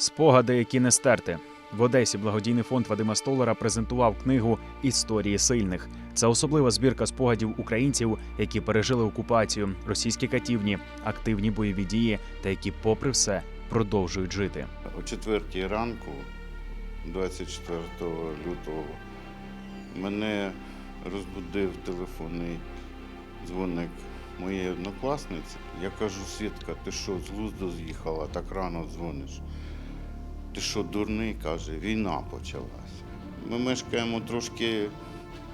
Спогади, які не стерти. В Одесі благодійний фонд Вадима Столара презентував книгу Історії сильних. Це особлива збірка спогадів українців, які пережили окупацію, російські катівні, активні бойові дії та які, попри все, продовжують жити. О четвертій ранку, 24 лютого, мене розбудив телефонний дзвоник моєї однокласниці. Я кажу, Свідка, ти що, з глузду з'їхала, так рано дзвониш? Ти що, дурний? каже, війна почалася. Ми мешкаємо трошки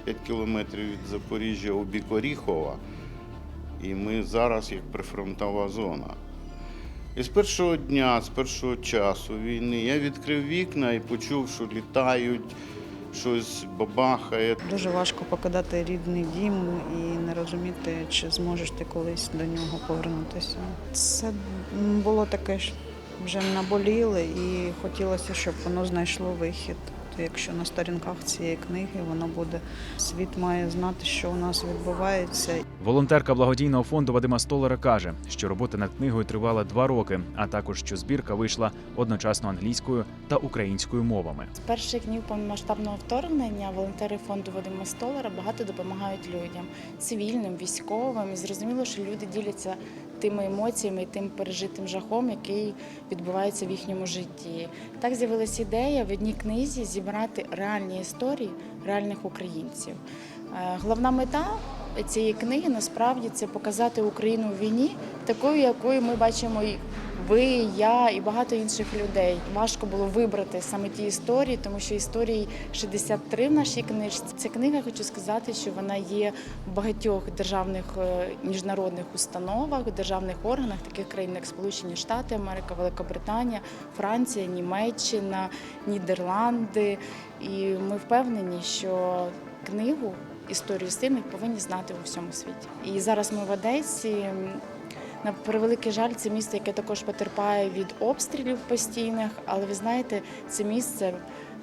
5 кілометрів від Запоріжжя у бік Оріхова, і ми зараз як прифронтова зона. І з першого дня, з першого часу війни я відкрив вікна і почув, що літають, щось бабахає. Дуже важко покидати рідний дім і не розуміти, чи зможеш ти колись до нього повернутися. Це було таке вже наболіле і хотілося, щоб воно знайшло вихід. То Якщо на сторінках цієї книги воно буде, світ має знати, що у нас відбувається, Волонтерка благодійного фонду Вадима Столара каже, що робота над книгою тривала два роки, а також що збірка вийшла одночасно англійською та українською мовами. З перших днів повномасштабного вторгнення волонтери фонду Вадима Столара багато допомагають людям, цивільним, військовим. І зрозуміло, що люди діляться тими емоціями і тим пережитим жахом, який відбувається в їхньому житті. Так з'явилася ідея в одній книзі зібрати реальні історії реальних українців. Е, Головна мета цієї книги насправді це показати Україну в війні такою, якою ми бачимо ви, я і багато інших людей. Важко було вибрати саме ті історії, тому що історій 63 в нашій книжці. Ця книга, хочу сказати, що вона є в багатьох державних е, міжнародних установах, державних органах, таких країн, як Сполучені Штати Америка, Великобританія, Франція, Німеччина, Нідерланди. І ми впевнені, що книгу історію сильних повинні знати у всьому світі. І зараз ми в Одесі. На превеликий жаль, це місто, яке також потерпає від обстрілів постійних, але ви знаєте, це місце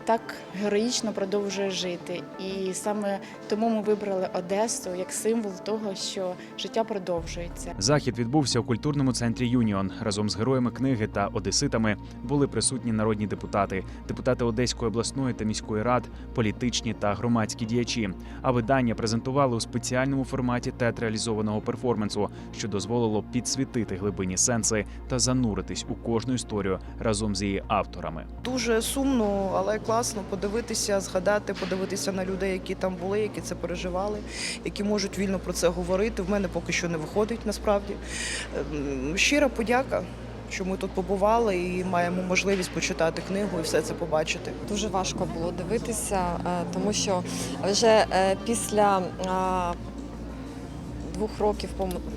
так героїчно продовжує жити. І саме тому ми вибрали Одесу як символ того, що життя продовжується. Захід відбувся у культурному центрі Юніон. Разом з героями книги та одеситами були присутні народні депутати, депутати Одеської обласної та міської рад, політичні та громадські діячі. А видання презентували у спеціальному форматі театралізованого перформансу, що дозволило підсвітити глибинні сенси та зануритись у кожну історію разом з її авторами. Дуже сумно, але класно подивитися, згадати, подивитися на людей, які там були, які це переживали, які можуть вільно про це говорити. В мене поки що не виходить насправді. Ем, Щира подяка. Що ми тут побували і маємо можливість почитати книгу і все це побачити. Дуже важко було дивитися, е, тому що вже е, після двох років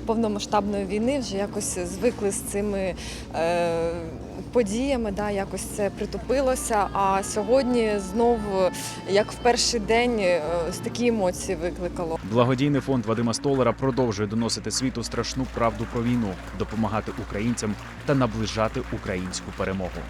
повномасштабної війни вже якось звикли з цими е, подіями, да, якось це притупилося. А сьогодні знов, як в перший день, е, такі емоції викликало. Благодійний фонд Вадима Столера продовжує доносити світу страшну правду про війну, допомагати українцям та наближати українську перемогу.